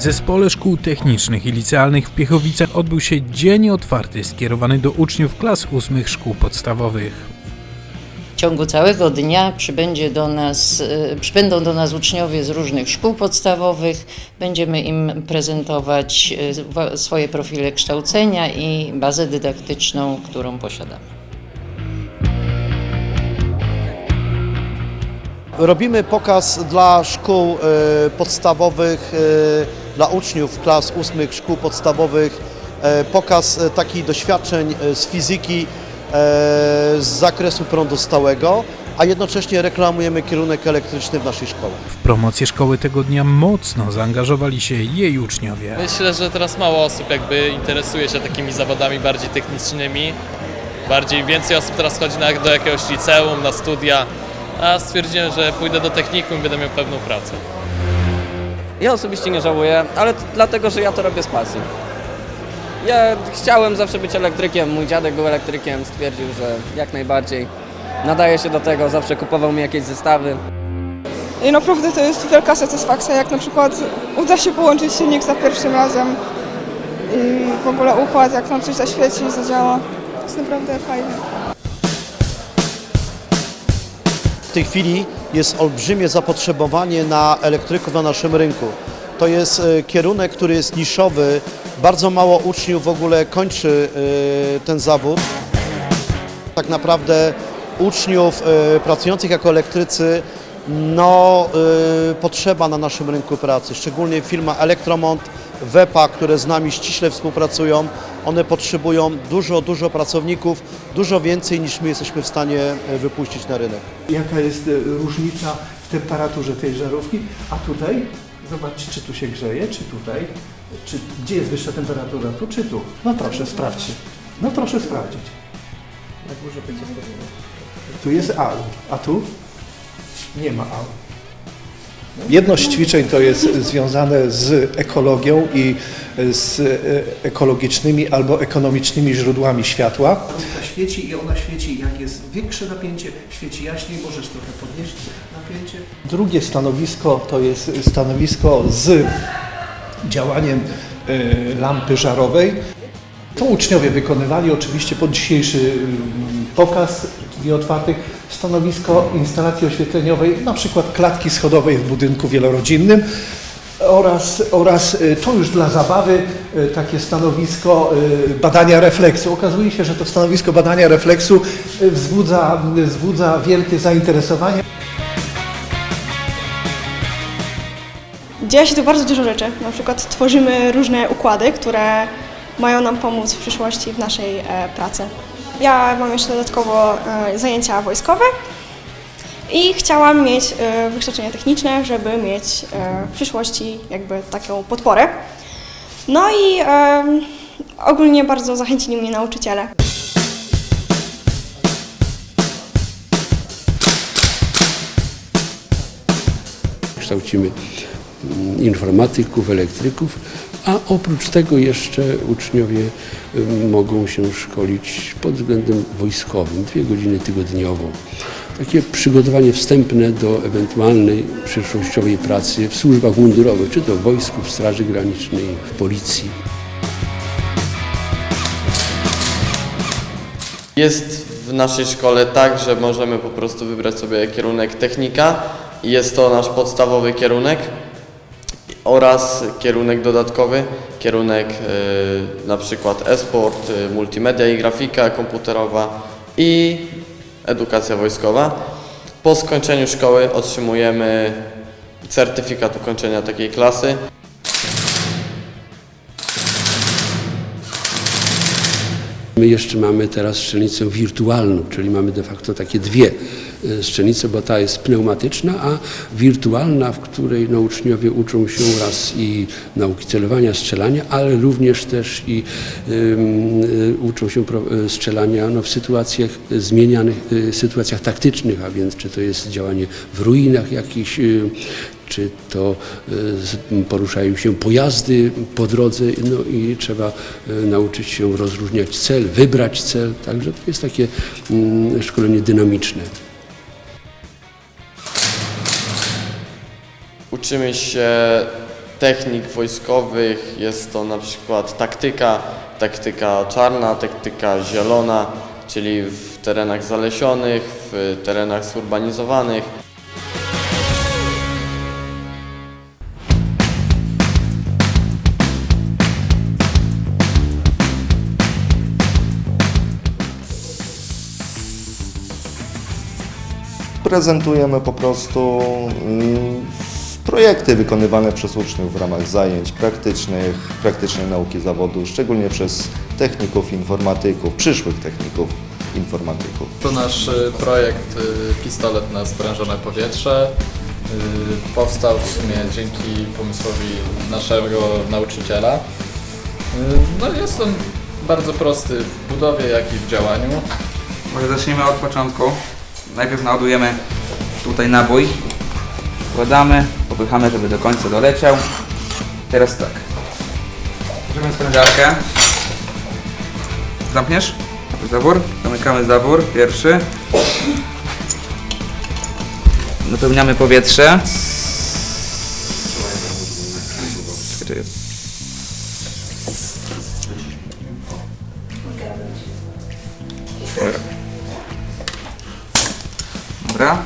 W Zespole Szkół Technicznych i Licealnych w Piechowicach odbył się dzień otwarty skierowany do uczniów klas ósmych szkół podstawowych. W ciągu całego dnia przybędzie do nas, e, przybędą do nas uczniowie z różnych szkół podstawowych. Będziemy im prezentować wa- swoje profile kształcenia i bazę dydaktyczną, którą posiadamy. Robimy pokaz dla szkół e, podstawowych, dla uczniów klas ósmych szkół podstawowych, e, pokaz e, takich doświadczeń e, z fizyki, z zakresu prądu stałego, a jednocześnie reklamujemy kierunek elektryczny w naszej szkole. W promocję szkoły tego dnia mocno zaangażowali się jej uczniowie. Myślę, że teraz mało osób jakby interesuje się takimi zawodami bardziej technicznymi. Bardziej więcej osób teraz chodzi na, do jakiegoś liceum, na studia, a stwierdziłem, że pójdę do technikum i będę miał pewną pracę. Ja osobiście nie żałuję, ale t- dlatego, że ja to robię z pasji. Ja chciałem zawsze być elektrykiem, mój dziadek był elektrykiem, stwierdził, że jak najbardziej nadaje się do tego, zawsze kupował mi jakieś zestawy. I naprawdę to jest wielka satysfakcja, jak na przykład uda się połączyć silnik za pierwszym razem i w ogóle układ, jak nam coś zaświeci i zadziała. To jest naprawdę fajne. W tej chwili jest olbrzymie zapotrzebowanie na elektryków na naszym rynku. To jest e, kierunek, który jest niszowy. Bardzo mało uczniów w ogóle kończy e, ten zawód. Tak naprawdę uczniów e, pracujących jako elektrycy no, potrzeba na naszym rynku pracy. Szczególnie firma Elektromont, WEPA, które z nami ściśle współpracują. One potrzebują dużo, dużo pracowników, dużo więcej niż my jesteśmy w stanie e, wypuścić na rynek. jaka jest e, różnica w temperaturze tej żarówki, a tutaj zobaczcie, czy tu się grzeje, czy tutaj, czy gdzie jest wyższa temperatura, tu czy tu. No proszę, sprawdźcie. No proszę sprawdzić. Tu jest AU, a tu nie ma AU. Jedno z ćwiczeń to jest związane z ekologią i z e, ekologicznymi albo ekonomicznymi źródłami światła. Ta świeci i ona świeci, jak jest większe napięcie, świeci jaśniej, możesz trochę podnieść napięcie. Drugie stanowisko to jest stanowisko z działaniem e, lampy żarowej. To uczniowie wykonywali oczywiście pod dzisiejszy mm, pokaz dni otwartych stanowisko instalacji oświetleniowej, na przykład klatki schodowej w budynku wielorodzinnym oraz, oraz y, to już dla zabawy y, takie stanowisko y, badania refleksu. Okazuje się, że to stanowisko badania refleksu wzbudza, wzbudza wielkie zainteresowanie. Dzieje się tu bardzo dużo rzeczy. Na przykład tworzymy różne układy, które mają nam pomóc w przyszłości w naszej e, pracy. Ja mam jeszcze dodatkowo e, zajęcia wojskowe i chciałam mieć e, wykształcenie techniczne, żeby mieć e, w przyszłości jakby taką podporę. No i ogólnie bardzo zachęcili mnie nauczyciele. kształcimy mm, informatyków, elektryków, a oprócz tego jeszcze uczniowie mogą się szkolić pod względem wojskowym, dwie godziny tygodniowo. Takie przygotowanie wstępne do ewentualnej przyszłościowej pracy w służbach mundurowych, czy to w wojsku, w Straży Granicznej, w policji. Jest w naszej szkole tak, że możemy po prostu wybrać sobie kierunek technika i jest to nasz podstawowy kierunek oraz kierunek dodatkowy, kierunek y, na przykład e-sport, y, multimedia i grafika komputerowa i edukacja wojskowa. Po skończeniu szkoły otrzymujemy certyfikat ukończenia takiej klasy. My jeszcze mamy teraz strzelnicę wirtualną, czyli mamy de facto takie dwie e, strzelnice, bo ta jest pneumatyczna, a wirtualna, w której no, uczniowie uczą się raz i nauki celowania, strzelania, ale również też i y, uczą się y, strzelania no, w sytuacjach zmienianych, y, sytuacjach taktycznych, a więc czy to jest działanie w ruinach jakichś, y, czy to y, poruszają się pojazdy po drodze, no i trzeba y, nauczyć się rozróżniać cel, wybrać cel, także to jest takie mm, szkolenie dynamiczne. Uczymy się technik wojskowych. Jest to na przykład taktyka, taktyka czarna, taktyka zielona, czyli w terenach zalesionych, w terenach zurbanizowanych. prezentujemy po prostu y, projekty wykonywane przez uczniów w ramach zajęć praktycznych, praktycznej nauki zawodu, szczególnie przez techników informatyków, przyszłych techników informatyków. To nasz y, projekt y, Pistolet na sprężone powietrze. Y, Powstał w sumie dzięki pomysłowi naszego nauczyciela. No jest on bardzo prosty w budowie, jak i w działaniu. Może zaczniemy od początku. Najpierw naładujemy tutaj nabój. Wkładamy, popychamy, żeby do końca doleciał. Teraz tak. Bierzemy sprężarkę. Zamkniesz? Zawór. Zamykamy zawór. Pierwszy. Napełniamy powietrze. Dobra.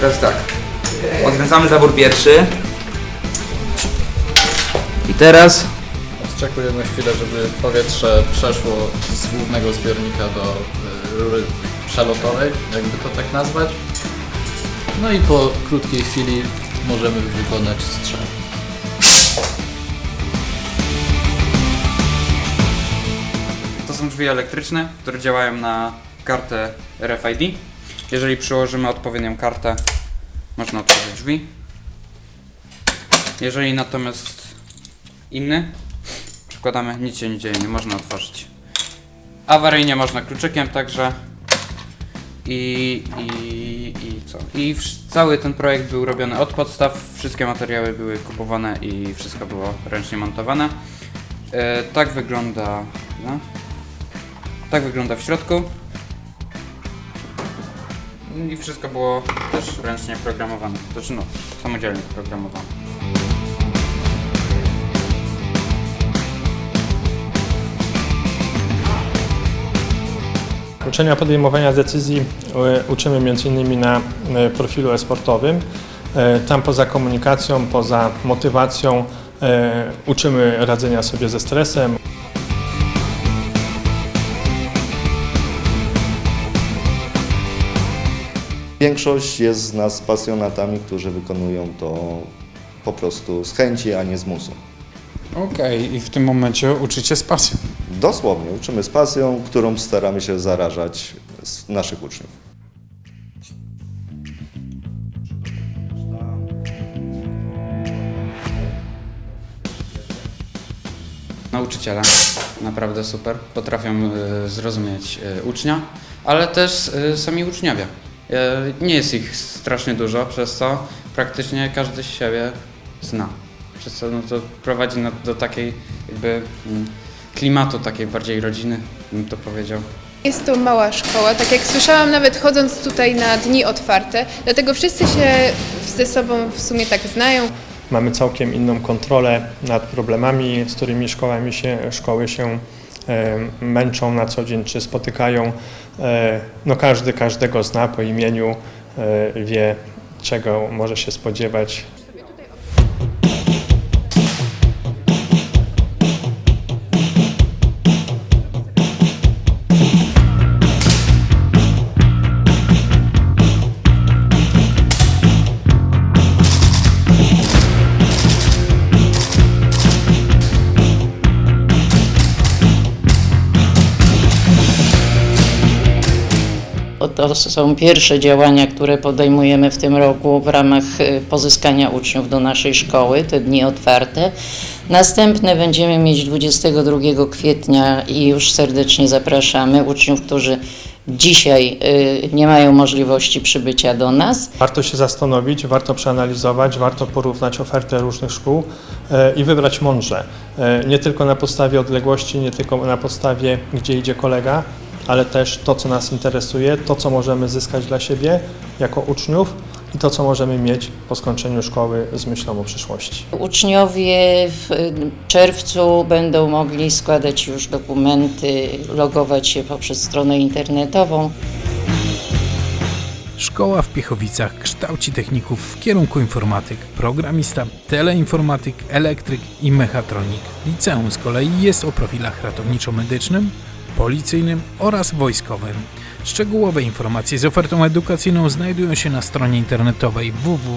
Teraz tak. Odkręcamy zabór pierwszy. I teraz Odczekujemy chwilę, żeby powietrze przeszło z głównego zbiornika do y, rury przelotowej, jakby to tak nazwać. No i po krótkiej chwili możemy wykonać strzał. to są drzwi elektryczne, które działają na kartę RFID. Jeżeli przyłożymy odpowiednią kartę, można otworzyć drzwi. Jeżeli natomiast inny przykładamy, nic się nie dzieje, nie można otworzyć. Awaryjnie można kluczykiem także. I, i, i co? I cały ten projekt był robiony od podstaw, wszystkie materiały były kupowane i wszystko było ręcznie montowane. E, tak wygląda. No. Tak wygląda w środku. I wszystko było też ręcznie programowane. Znaczy no, samodzielnie programowane. Uczenia podejmowania decyzji e, uczymy m.in. na e, profilu e-sportowym. E, Tam poza komunikacją, poza motywacją uczymy radzenia sobie ze stresem. Większość jest z nas pasjonatami, którzy wykonują to po prostu z chęci, a nie z musu. Okej, i w tym momencie uczycie z pasją. Dosłownie uczymy z pasją, którą staramy się zarażać z naszych uczniów. Nauczyciele, naprawdę super, potrafią e, zrozumieć e, ucznia, ale też e, sami uczniowie. E, nie jest ich strasznie dużo, przez co praktycznie każdy z siebie zna. Przez co no, to prowadzi no, do takiej jakby mm, klimatu takiej bardziej rodziny, bym to powiedział. Jest to mała szkoła, tak jak słyszałam nawet chodząc tutaj na dni otwarte, dlatego wszyscy się ze sobą w sumie tak znają. Mamy całkiem inną kontrolę nad problemami, z którymi szkołami się, szkoły się męczą na co dzień, czy spotykają. E, No każdy każdego zna po imieniu, e, wie czego może się spodziewać. To są pierwsze działania, które podejmujemy w tym roku w ramach y, pozyskania uczniów do naszej szkoły, te dni otwarte. Następne będziemy mieć 22 kwietnia i już serdecznie zapraszamy uczniów, którzy dzisiaj y, nie mają możliwości przybycia do nas. Warto się zastanowić, warto przeanalizować, warto porównać ofertę różnych szkół e, i wybrać mądrze. Nie tylko na podstawie odległości, nie tylko na podstawie, gdzie idzie kolega, ale też to, co nas interesuje, to, co możemy zyskać dla siebie jako uczniów i to, co możemy mieć po skończeniu szkoły z myślą o przyszłości. Uczniowie w czerwcu będą mogli składać już dokumenty, logować się poprzez stronę internetową. Szkoła w Piechowicach kształci techników w kierunku informatyk, programista, teleinformatyk, elektryk i mechatronik. Liceum z kolei jest o profilach ratowniczo-medycznym, policyjnym oraz wojskowym. Szczegółowe informacje z ofertą edukacyjną znajdują się na stronie internetowej www.zstil.pl.